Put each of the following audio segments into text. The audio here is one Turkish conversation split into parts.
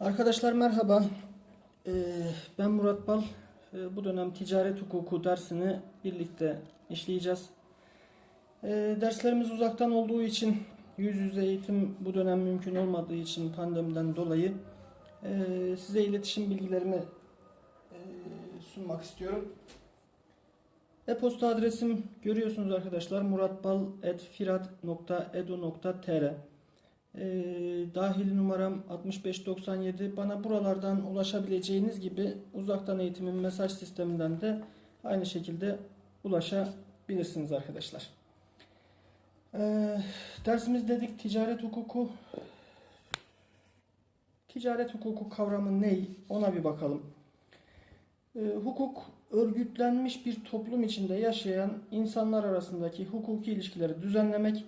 Arkadaşlar merhaba. Ee, ben Murat Bal. Ee, bu dönem ticaret hukuku dersini birlikte işleyeceğiz. Ee, derslerimiz uzaktan olduğu için yüz yüze eğitim bu dönem mümkün olmadığı için pandemiden dolayı size iletişim bilgilerimi sunmak istiyorum. E-posta adresim görüyorsunuz arkadaşlar muratbal.firat.edu.tr ee, dahil numaram 6597. Bana buralardan ulaşabileceğiniz gibi uzaktan eğitimin mesaj sisteminden de aynı şekilde ulaşabilirsiniz arkadaşlar. Ee, dersimiz dedik ticaret hukuku. Ticaret hukuku kavramı ne? Ona bir bakalım. Ee, hukuk örgütlenmiş bir toplum içinde yaşayan insanlar arasındaki hukuki ilişkileri düzenlemek,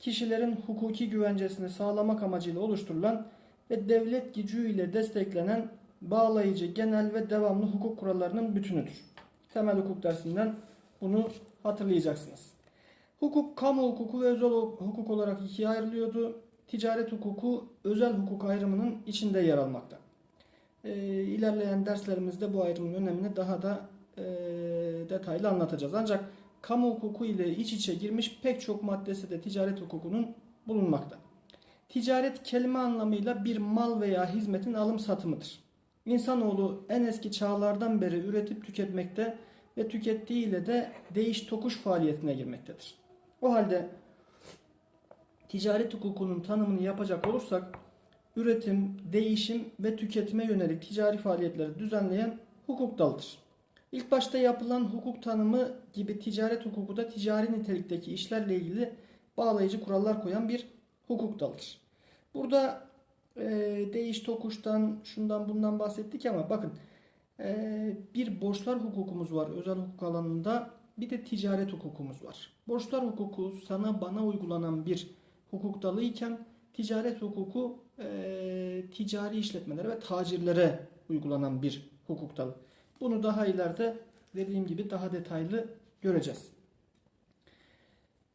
kişilerin hukuki güvencesini sağlamak amacıyla oluşturulan ve devlet gücüyle desteklenen bağlayıcı, genel ve devamlı hukuk kurallarının bütünüdür. Temel hukuk dersinden bunu hatırlayacaksınız. Hukuk, kamu hukuku ve özel hukuk olarak ikiye ayrılıyordu. Ticaret hukuku özel hukuk ayrımının içinde yer almakta. Ee, ilerleyen derslerimizde bu ayrımın önemini daha da e, detaylı anlatacağız. Ancak kamu hukuku ile iç içe girmiş pek çok maddesi de ticaret hukukunun bulunmakta. Ticaret kelime anlamıyla bir mal veya hizmetin alım satımıdır. İnsanoğlu en eski çağlardan beri üretip tüketmekte ve tükettiğiyle de değiş tokuş faaliyetine girmektedir. O halde ticaret hukukunun tanımını yapacak olursak üretim, değişim ve tüketime yönelik ticari faaliyetleri düzenleyen hukuk dalıdır. İlk başta yapılan hukuk tanımı gibi ticaret hukuku da ticari nitelikteki işlerle ilgili bağlayıcı kurallar koyan bir hukuk dalıdır. Burada e, değiş tokuştan şundan bundan bahsettik ama bakın e, bir borçlar hukukumuz var özel hukuk alanında bir de ticaret hukukumuz var. Borçlar hukuku sana bana uygulanan bir hukuk dalı iken ticaret hukuku e, ticari işletmelere ve tacirlere uygulanan bir hukuk dalı. Bunu daha ileride dediğim gibi daha detaylı göreceğiz.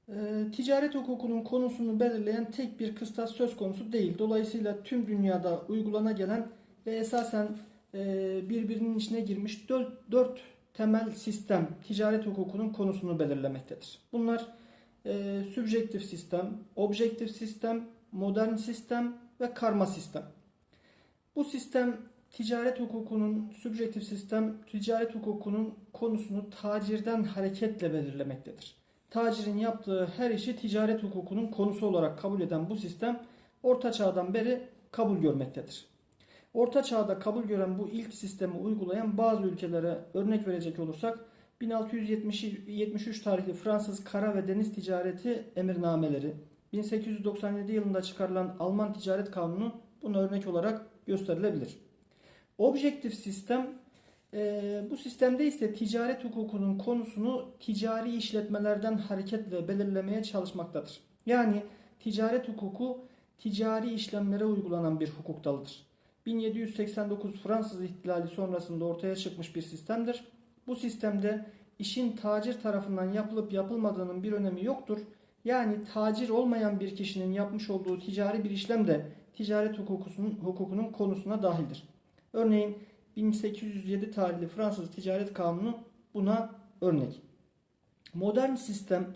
Ee, ticaret hukukunun konusunu belirleyen tek bir kıstas söz konusu değil. Dolayısıyla tüm dünyada uygulana gelen ve esasen e, birbirinin içine girmiş dört, dört temel sistem ticaret hukukunun konusunu belirlemektedir. Bunlar e, sübjektif sistem, objektif sistem, modern sistem ve karma sistem. Bu sistem ticaret hukukunun sübjektif sistem ticaret hukukunun konusunu tacirden hareketle belirlemektedir. Tacirin yaptığı her işi ticaret hukukunun konusu olarak kabul eden bu sistem Orta Çağ'dan beri kabul görmektedir. Orta Çağ'da kabul gören bu ilk sistemi uygulayan bazı ülkelere örnek verecek olursak 1673 tarihli Fransız kara ve deniz ticareti emirnameleri, 1897 yılında çıkarılan Alman ticaret kanunu buna örnek olarak gösterilebilir. Objektif sistem e, bu sistemde ise ticaret hukukunun konusunu ticari işletmelerden hareketle belirlemeye çalışmaktadır. Yani ticaret hukuku ticari işlemlere uygulanan bir hukuk dalıdır. 1789 Fransız ihtilali sonrasında ortaya çıkmış bir sistemdir. Bu sistemde işin tacir tarafından yapılıp yapılmadığının bir önemi yoktur. Yani tacir olmayan bir kişinin yapmış olduğu ticari bir işlem de ticaret hukukunun, hukukunun konusuna dahildir. Örneğin 1807 tarihli Fransız Ticaret Kanunu buna örnek. Modern sistem,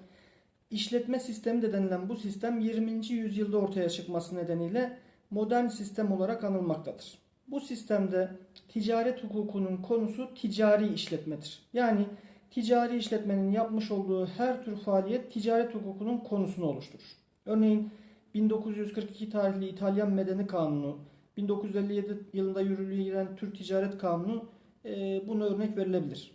işletme sistemi de denilen bu sistem 20. yüzyılda ortaya çıkması nedeniyle modern sistem olarak anılmaktadır. Bu sistemde ticaret hukukunun konusu ticari işletmedir. Yani ticari işletmenin yapmış olduğu her tür faaliyet ticaret hukukunun konusunu oluşturur. Örneğin 1942 tarihli İtalyan Medeni Kanunu, 1957 yılında yürürlüğe giren Türk Ticaret Kanunu e, buna örnek verilebilir.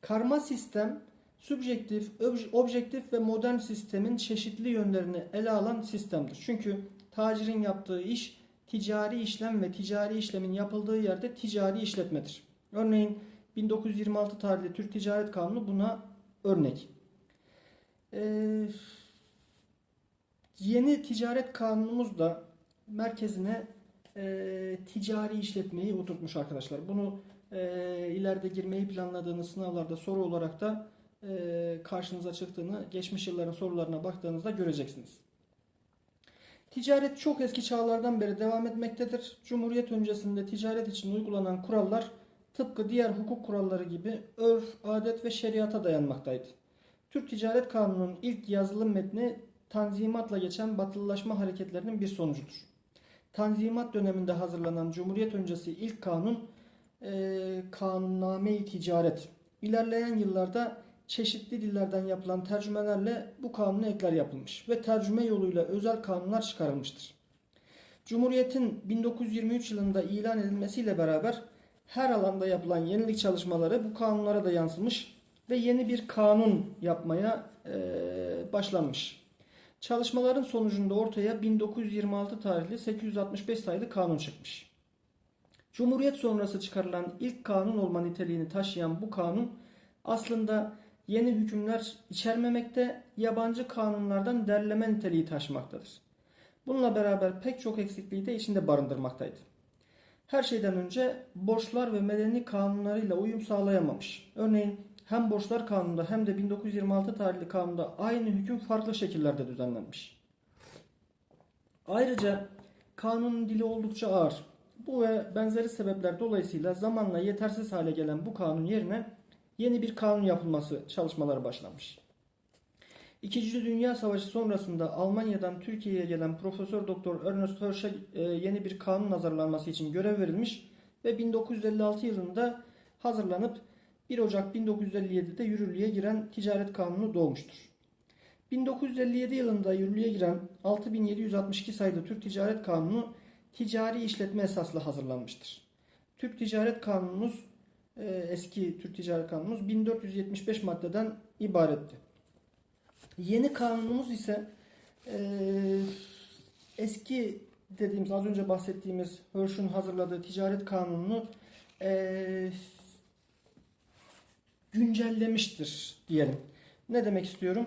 Karma sistem, subjektif, objektif ve modern sistemin çeşitli yönlerini ele alan sistemdir. Çünkü tacirin yaptığı iş ticari işlem ve ticari işlemin yapıldığı yerde ticari işletmedir. Örneğin 1926 tarihli Türk Ticaret Kanunu buna örnek. Ee, yeni ticaret kanunumuz da merkezine e, ticari işletmeyi oturtmuş arkadaşlar. Bunu e, ileride girmeyi planladığınız sınavlarda soru olarak da e, karşınıza çıktığını geçmiş yılların sorularına baktığınızda göreceksiniz. Ticaret çok eski çağlardan beri devam etmektedir. Cumhuriyet öncesinde ticaret için uygulanan kurallar tıpkı diğer hukuk kuralları gibi örf, adet ve şeriata dayanmaktaydı. Türk Ticaret Kanunu'nun ilk yazılı metni Tanzimat'la geçen batılılaşma hareketlerinin bir sonucudur. Tanzimat döneminde hazırlanan Cumhuriyet öncesi ilk kanun e, Kanunname-i Ticaret. İlerleyen yıllarda çeşitli dillerden yapılan tercümelerle bu kanuna ekler yapılmış ve tercüme yoluyla özel kanunlar çıkarılmıştır. Cumhuriyetin 1923 yılında ilan edilmesiyle beraber her alanda yapılan yenilik çalışmaları bu kanunlara da yansımış ve yeni bir kanun yapmaya eee, başlanmış. Çalışmaların sonucunda ortaya 1926 tarihli 865 sayılı kanun çıkmış. Cumhuriyet sonrası çıkarılan ilk kanun olma niteliğini taşıyan bu kanun aslında yeni hükümler içermemekte, yabancı kanunlardan derleme niteliği taşımaktadır. Bununla beraber pek çok eksikliği de içinde barındırmaktaydı. Her şeyden önce borçlar ve medeni kanunlarıyla uyum sağlayamamış. Örneğin hem borçlar kanununda hem de 1926 tarihli kanunda aynı hüküm farklı şekillerde düzenlenmiş. Ayrıca kanunun dili oldukça ağır. Bu ve benzeri sebepler dolayısıyla zamanla yetersiz hale gelen bu kanun yerine yeni bir kanun yapılması çalışmaları başlanmış. İkinci Dünya Savaşı sonrasında Almanya'dan Türkiye'ye gelen Profesör Doktor Ernest Hirsch'e e, yeni bir kanun hazırlanması için görev verilmiş ve 1956 yılında hazırlanıp 1 Ocak 1957'de yürürlüğe giren Ticaret Kanunu doğmuştur. 1957 yılında yürürlüğe giren 6762 sayılı Türk Ticaret Kanunu ticari işletme esaslı hazırlanmıştır. Türk Ticaret Kanunumuz e, eski Türk Ticaret Kanunumuz 1475 maddeden ibaretti. Yeni kanunumuz ise e, eski dediğimiz az önce bahsettiğimiz Hirsch'ün hazırladığı ticaret kanununu e, güncellemiştir diyelim. Ne demek istiyorum?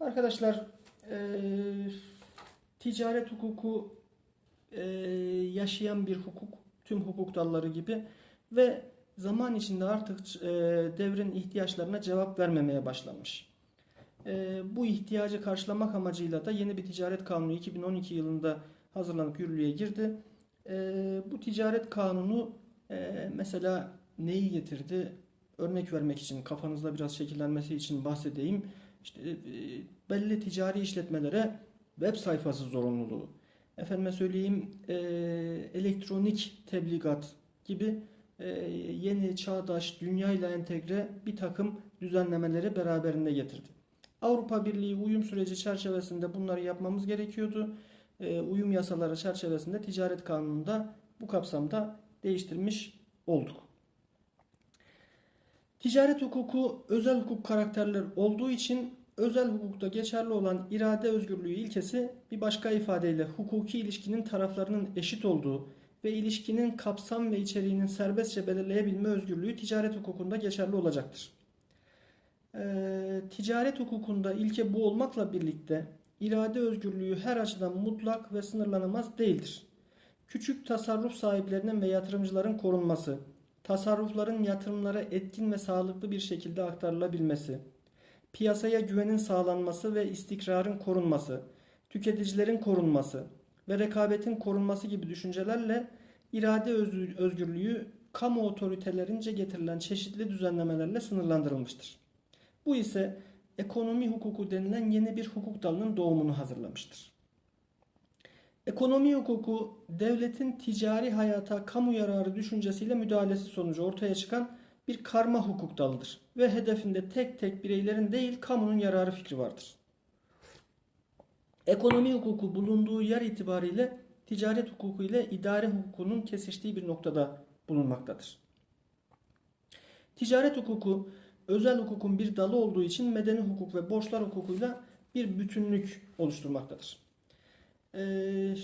Arkadaşlar e, ticaret hukuku e, yaşayan bir hukuk, tüm hukuk dalları gibi ve zaman içinde artık e, devrin ihtiyaçlarına cevap vermemeye başlanmış. E, bu ihtiyacı karşılamak amacıyla da yeni bir ticaret kanunu 2012 yılında hazırlanıp yürürlüğe girdi. E, bu ticaret kanunu e, mesela neyi getirdi? Örnek vermek için, kafanızda biraz şekillenmesi için bahsedeyim. İşte e, belli ticari işletmelere web sayfası zorunluluğu, efendime söyleyeyim e, elektronik tebligat gibi e, yeni çağdaş dünyayla entegre bir takım düzenlemeleri beraberinde getirdi. Avrupa Birliği uyum süreci çerçevesinde bunları yapmamız gerekiyordu. E, uyum yasaları çerçevesinde ticaret kanununda bu kapsamda değiştirmiş olduk. Ticaret hukuku özel hukuk karakterler olduğu için özel hukukta geçerli olan irade özgürlüğü ilkesi bir başka ifadeyle hukuki ilişkinin taraflarının eşit olduğu ve ilişkinin kapsam ve içeriğinin serbestçe belirleyebilme özgürlüğü ticaret hukukunda geçerli olacaktır. Ee, ticaret hukukunda ilke bu olmakla birlikte irade özgürlüğü her açıdan mutlak ve sınırlanamaz değildir. Küçük tasarruf sahiplerinin ve yatırımcıların korunması, tasarrufların yatırımlara etkin ve sağlıklı bir şekilde aktarılabilmesi, piyasaya güvenin sağlanması ve istikrarın korunması, tüketicilerin korunması ve rekabetin korunması gibi düşüncelerle irade özgürlüğü kamu otoritelerince getirilen çeşitli düzenlemelerle sınırlandırılmıştır. Bu ise ekonomi hukuku denilen yeni bir hukuk dalının doğumunu hazırlamıştır. Ekonomi hukuku devletin ticari hayata kamu yararı düşüncesiyle müdahalesi sonucu ortaya çıkan bir karma hukuk dalıdır ve hedefinde tek tek bireylerin değil kamunun yararı fikri vardır. Ekonomi hukuku bulunduğu yer itibariyle ticaret hukuku ile idare hukukunun kesiştiği bir noktada bulunmaktadır. Ticaret hukuku özel hukukun bir dalı olduğu için medeni hukuk ve borçlar hukukuyla bir bütünlük oluşturmaktadır. Ee,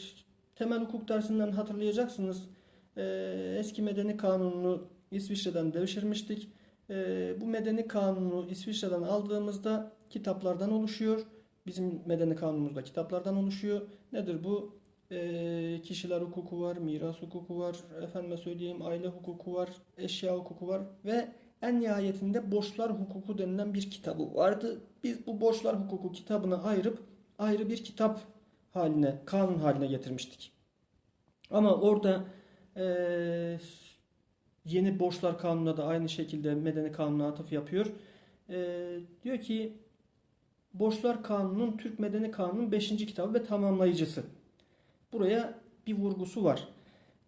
temel hukuk dersinden hatırlayacaksınız. Ee, eski medeni kanununu İsviçre'den devşirmiştik. Ee, bu medeni kanunu İsviçre'den aldığımızda kitaplardan oluşuyor. Bizim medeni kanunumuzda kitaplardan oluşuyor. Nedir bu? Ee, kişiler hukuku var, miras hukuku var, efendime söyleyeyim aile hukuku var, eşya hukuku var ve en nihayetinde borçlar hukuku denilen bir kitabı vardı. Biz bu borçlar hukuku kitabını ayırıp ayrı bir kitap haline, kanun haline getirmiştik. Ama orada eee, yeni borçlar kanununa da aynı şekilde medeni kanuna atıf yapıyor. Eee, diyor ki Borçlar Kanunu'nun Türk Medeni Kanunu'nun 5. kitabı ve tamamlayıcısı. Buraya bir vurgusu var.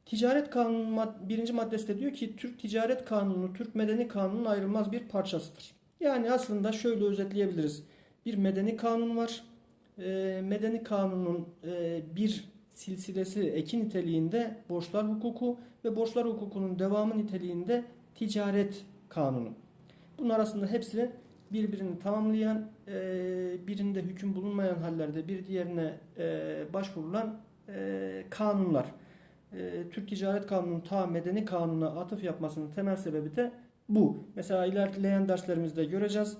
Ticaret Kanunu birinci maddesi de diyor ki Türk Ticaret Kanunu Türk Medeni Kanunu'nun ayrılmaz bir parçasıdır. Yani aslında şöyle özetleyebiliriz. Bir medeni kanun var. Ee, medeni kanunun e, bir silsilesi eki niteliğinde borçlar hukuku ve borçlar hukukunun devamı niteliğinde ticaret kanunu. Bunun arasında hepsi birbirini tamamlayan, e, birinde hüküm bulunmayan hallerde bir diğerine e, başvurulan kanunlar. Türk Ticaret Kanunu'nun ta medeni kanuna atıf yapmasının temel sebebi de bu. Mesela ilerleyen derslerimizde göreceğiz.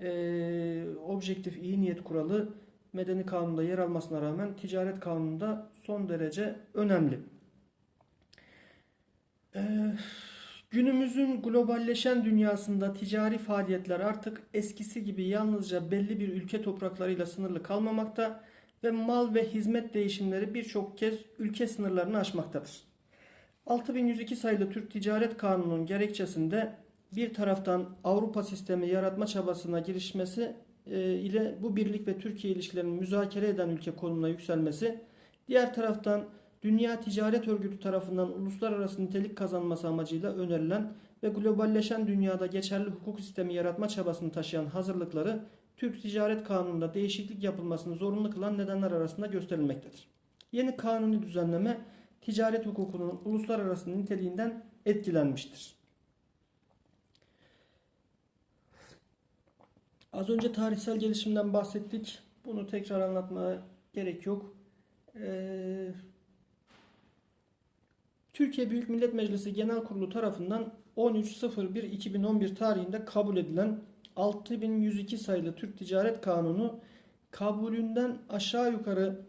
E, objektif iyi niyet kuralı medeni kanunda yer almasına rağmen ticaret kanununda son derece önemli. E, Günümüzün globalleşen dünyasında ticari faaliyetler artık eskisi gibi yalnızca belli bir ülke topraklarıyla sınırlı kalmamakta ve mal ve hizmet değişimleri birçok kez ülke sınırlarını aşmaktadır. 6102 sayılı Türk Ticaret Kanunu'nun gerekçesinde bir taraftan Avrupa sistemi yaratma çabasına girişmesi ile bu birlik ve Türkiye ilişkilerinin müzakere eden ülke konumuna yükselmesi, diğer taraftan Dünya Ticaret Örgütü tarafından uluslararası nitelik kazanması amacıyla önerilen ve globalleşen dünyada geçerli hukuk sistemi yaratma çabasını taşıyan hazırlıkları Türk Ticaret Kanunu'nda değişiklik yapılmasını zorunlu kılan nedenler arasında gösterilmektedir. Yeni kanuni düzenleme ticaret hukukunun uluslararası niteliğinden etkilenmiştir. Az önce tarihsel gelişimden bahsettik. Bunu tekrar anlatmaya gerek yok. Ee, Türkiye Büyük Millet Meclisi Genel Kurulu tarafından 13.01.2011 tarihinde kabul edilen 6102 sayılı Türk Ticaret Kanunu kabulünden aşağı yukarı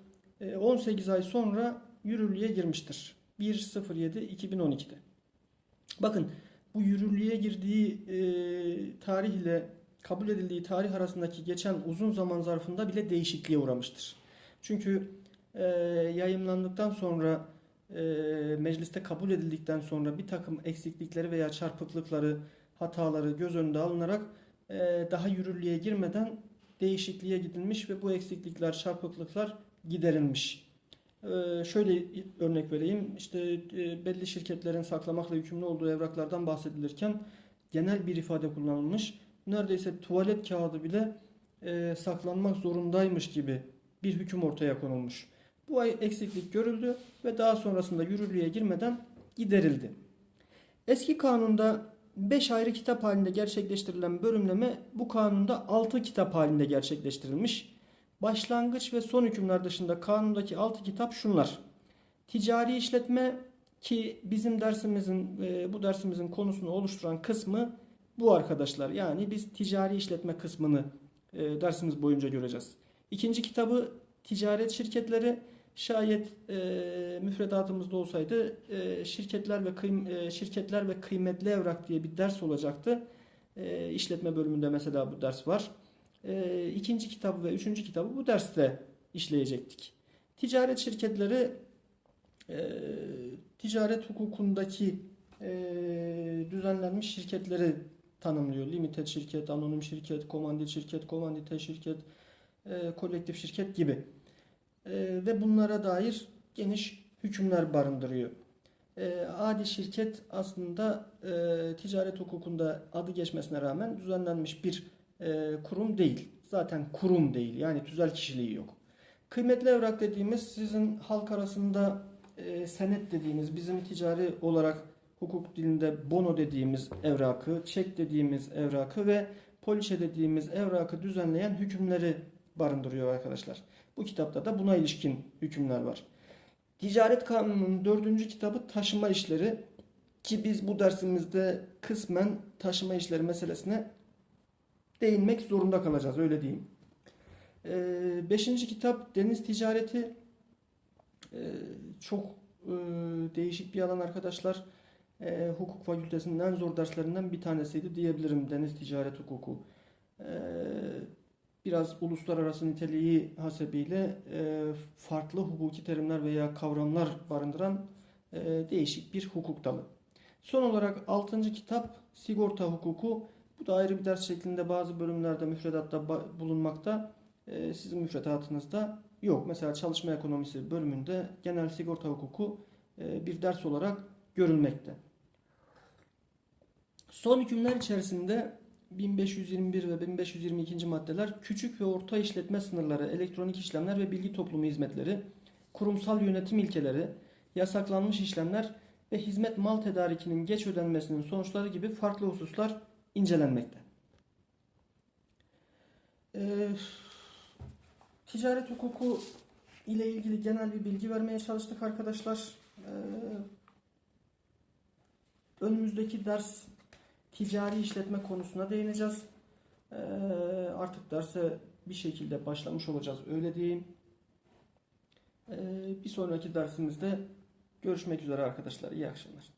e, 18 ay sonra yürürlüğe girmiştir. 1.07.2012'de. Bakın bu yürürlüğe girdiği e, tarih kabul edildiği tarih arasındaki geçen uzun zaman zarfında bile değişikliğe uğramıştır. Çünkü e, yayımlandıktan sonra e, mecliste kabul edildikten sonra bir takım eksiklikleri veya çarpıklıkları, hataları göz önünde alınarak e, daha yürürlüğe girmeden değişikliğe gidilmiş ve bu eksiklikler, çarpıklıklar giderilmiş. E, şöyle örnek vereyim. İşte e, belli şirketlerin saklamakla yükümlü olduğu evraklardan bahsedilirken genel bir ifade kullanılmış. Neredeyse tuvalet kağıdı bile e, saklanmak zorundaymış gibi bir hüküm ortaya konulmuş. Bu ay eksiklik görüldü ve daha sonrasında yürürlüğe girmeden giderildi. Eski kanunda 5 ayrı kitap halinde gerçekleştirilen bölümleme bu kanunda 6 kitap halinde gerçekleştirilmiş. Başlangıç ve son hükümler dışında kanundaki 6 kitap şunlar. Ticari işletme ki bizim dersimizin e, bu dersimizin konusunu oluşturan kısmı bu arkadaşlar. Yani biz ticari işletme kısmını e, dersimiz boyunca göreceğiz. İkinci kitabı ticaret şirketleri şayet e, müfredatımızda olsaydı e, şirketler ve kıym e, şirketler ve kıymetli evrak diye bir ders olacaktı. E, işletme bölümünde mesela bu ders var. E, ikinci kitabı ve üçüncü kitabı bu derste işleyecektik. Ticaret şirketleri e, ticaret hukukundaki e, düzenlenmiş şirketleri tanımlıyor. Limited şirket, anonim şirket, komandit şirket, komandite şirket, e, kolektif şirket gibi. E, ve bunlara dair geniş hükümler barındırıyor. E, adi şirket aslında e, ticaret hukukunda adı geçmesine rağmen düzenlenmiş bir e, kurum değil. Zaten kurum değil yani tüzel kişiliği yok. Kıymetli evrak dediğimiz sizin halk arasında e, senet dediğimiz bizim ticari olarak hukuk dilinde bono dediğimiz evrakı, çek dediğimiz evrakı ve poliçe dediğimiz evrakı düzenleyen hükümleri barındırıyor arkadaşlar. Bu kitapta da buna ilişkin hükümler var. Ticaret Kanunu'nun dördüncü kitabı taşıma işleri ki biz bu dersimizde kısmen taşıma işleri meselesine değinmek zorunda kalacağız öyle diyeyim. Ee, beşinci kitap deniz ticareti Ee, çok e, değişik bir alan arkadaşlar. Ee, hukuk fakültesinin en zor derslerinden bir tanesiydi diyebilirim deniz ticaret hukuku. Ee, biraz uluslararası niteliği hasebiyle e, farklı hukuki terimler veya kavramlar barındıran e, değişik bir hukuk dalı. Son olarak 6. kitap sigorta hukuku. Bu da ayrı bir ders şeklinde bazı bölümlerde müfredatta bulunmakta. E, sizin müfredatınızda yok. Mesela çalışma ekonomisi bölümünde genel sigorta hukuku e, bir ders olarak görülmekte. Son hükümler içerisinde 1521 ve 1522. maddeler küçük ve orta işletme sınırları, elektronik işlemler ve bilgi toplumu hizmetleri, kurumsal yönetim ilkeleri, yasaklanmış işlemler ve hizmet mal tedarikinin geç ödenmesinin sonuçları gibi farklı hususlar incelenmekte. Ee, ticaret hukuku ile ilgili genel bir bilgi vermeye çalıştık arkadaşlar. Ee, önümüzdeki ders ticari işletme konusuna değineceğiz. Ee, artık derse bir şekilde başlamış olacağız öyle diyeyim. Ee, bir sonraki dersimizde görüşmek üzere arkadaşlar. İyi akşamlar.